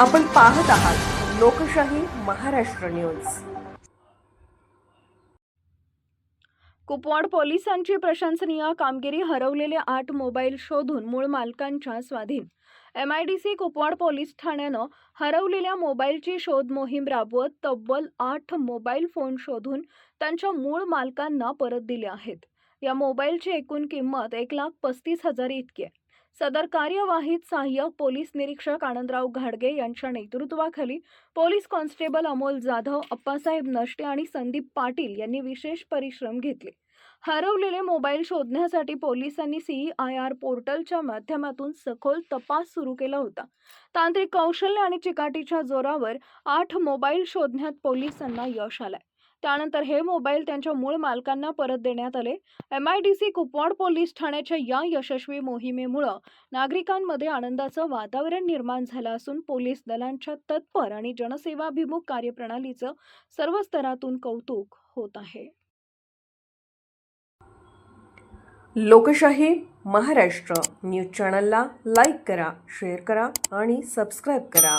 आपण पाहत आहात लोकशाही महाराष्ट्र न्यूज. कुपवाड पोलिसांची प्रशंसनीय कामगिरी हरवलेले आठ मोबाईल शोधून मूळ मालकांच्या स्वाधीन. M I D C Kupwad police ठाण्यानं हरवलेल्या मोबाईलची शोध मोहीम राबवत तब्बल आठ मोबाईल फोन शोधून त्यांच्या मूळ मालकांना परत दिले आहेत. या मोबाईलची एकूण किंमत एक लाख पस्तीस हजार इतकी आहे. सदर कार्यवाहीत सहाय्यक पोलीस निरीक्षक आनंदराव घाडगे यांच्या नेतृत्वाखाली पोलीस कॉन्स्टेबल अमोल जाधव अप्पासाहेब नष्टे आणि संदीप पाटील यांनी विशेष परिश्रम घेतले. हरवलेले मोबाईल शोधण्यासाठी पोलिसांनी सीआय आर पोर्टलच्या माध्यमातून सखोल तपास सुरू केला होता. तांत्रिक कौशल्य आणि चिकाटीच्या जोरावर आठ मोबाईल शोधण्यात पोलिसांना यश आलंय. त्यानंतर हे मोबाईल त्यांच्या मूळ मालकांना परत देण्यात आले. M I D C Kupwad police ठाण्याच्या या यशस्वी मोहिमेमुळं नागरिकांमध्ये आनंदाचं वातावरण निर्माण झालं असून पोलीस दलांच्या तत्पर आणि जनसेवाभिमुख कार्यप्रणालीचं सर्व स्तरातून कौतुक होत आहे. लोकशाही महाराष्ट्र न्यूज चॅनलला लाईक करा शेअर करा आणि सबस्क्राईब करा.